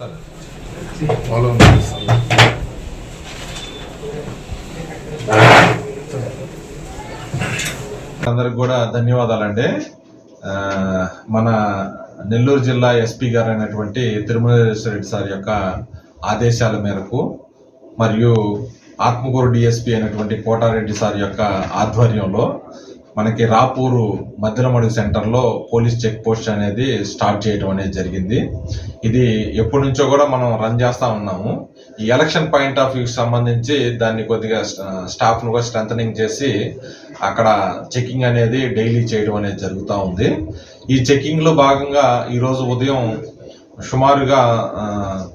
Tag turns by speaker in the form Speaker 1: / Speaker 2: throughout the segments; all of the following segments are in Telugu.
Speaker 1: ఫాలో అందరికి కూడా ధన్యవాదాలండి. మన నెల్లూరు జిల్లా ఎస్పీ గారు అయినటువంటి తిరుమలేశ్వర రెడ్డి సార్ యొక్క ఆదేశాల మేరకు మరియు ఆత్మకూరు డిఎస్పీ అయినటువంటి కోటారెడ్డి సార్ యొక్క ఆధ్వర్యంలో మనకి రాపూరు మధ్యలమడుగు సెంటర్లో పోలీస్ చెక్ పోస్ట్ అనేది స్టార్ట్ చేయడం అనేది జరిగింది. ఇది ఎప్పటి నుంచో కూడా మనం రన్ చేస్తూ ఉన్నాము. ఈ ఎలక్షన్ పాయింట్ ఆఫ్ వ్యూకి సంబంధించి దాన్ని కొద్దిగా స్టాఫ్ను కూడా స్ట్రెంథనింగ్ చేసి అక్కడ చెకింగ్ అనేది డైలీ చేయడం అనేది జరుగుతూ ఉంది. ఈ చెకింగ్లో భాగంగా ఈరోజు ఉదయం సుమారుగా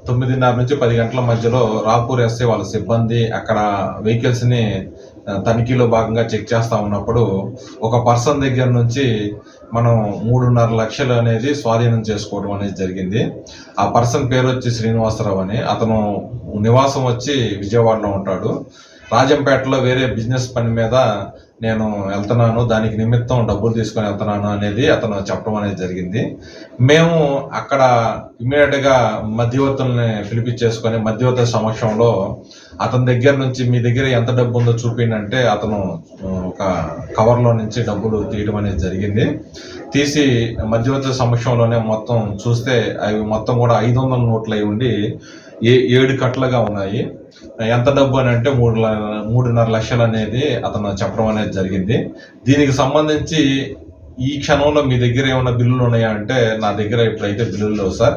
Speaker 1: తొమ్మిదిన్నర నుంచి పది గంటల మధ్యలో రాపూర్ ఎస్ఐ వాళ్ళ సిబ్బంది అక్కడ వెహికల్స్ని తనిఖీలో భాగంగా చెక్ చేస్తా ఉన్నప్పుడు ఒక పర్సన్ దగ్గర నుంచి మనం మూడున్నర లక్షలు అనేది స్వాధీనం చేసుకోవడం అనేది జరిగింది. ఆ పర్సన్ పేరు వచ్చి శ్రీనివాసరావు అని. అతను నివాసం వచ్చి విజయవాడలో ఉంటాడు. రాజంపేటలో వేరే బిజినెస్ పని మీద నేను వెళ్తున్నాను. దానికి నిమిత్తం డబ్బులు తీసుకొని వెళ్తున్నాను అనేది అతను చెప్పడం అనేది జరిగింది. మేము అక్కడ ఇమీడియట్గా మధ్యవర్తుల్ని పిలిపించేసుకొని మధ్యవర్తుల సమక్షంలో అతని దగ్గర నుంచి మీ దగ్గర ఎంత డబ్బు ఉందో చూపిందంటే అతను ఒక కవర్లో నుంచి డబ్బులు తీయడం అనేది జరిగింది. తీసి మధ్యవర్తుల సమక్షంలోనే మొత్తం చూస్తే అవి మొత్తం కూడా ఐదు వందల నోట్లు అయి ఉండి ఏ ఏడు కట్లుగా ఉన్నాయి. ఎంత డబ్బు అని అంటే మూడు మూడున్నర లక్షలు అనేది అతను చెప్పడం అనేది జరిగింది. దీనికి సంబంధించి ఈ క్షణంలో మీ దగ్గర ఏమైనా బిల్లులు ఉన్నాయా అంటే నా దగ్గర ఇప్పుడైతే బిల్లులు లేవు సార్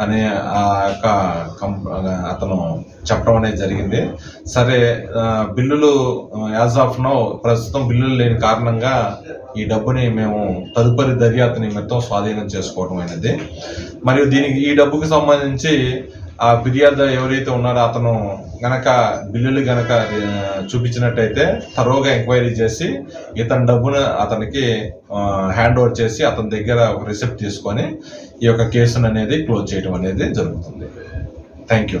Speaker 1: అని ఆ యొక్క కం- అతను చెప్పడం అనేది జరిగింది. సరే బిల్లులు యాజ్ ఆఫ్ నో ప్రస్తుతం బిల్లులు లేని కారణంగా ఈ డబ్బుని మేము తదుపరి దర్యాప్తు నిమిత్తం స్వాధీనం చేసుకోవడం అనేది మరియు దీనికి ఈ డబ్బుకి సంబంధించి ఆ ఫిర్యాదు ఎవరైతే ఉన్నారో అతను గనక బిల్లులు గనక చూపించినట్టయితే తరోగా ఎంక్వైరీ చేసి ఇతని డబ్బును అతనికి హ్యాండ్ ఓవర్ చేసి అతని దగ్గర ఒక రిసిప్ట్ తీసుకొని ఈ యొక్క కేసును అనేది క్లోజ్ చేయడం అనేది జరుగుతుంది. Thank you.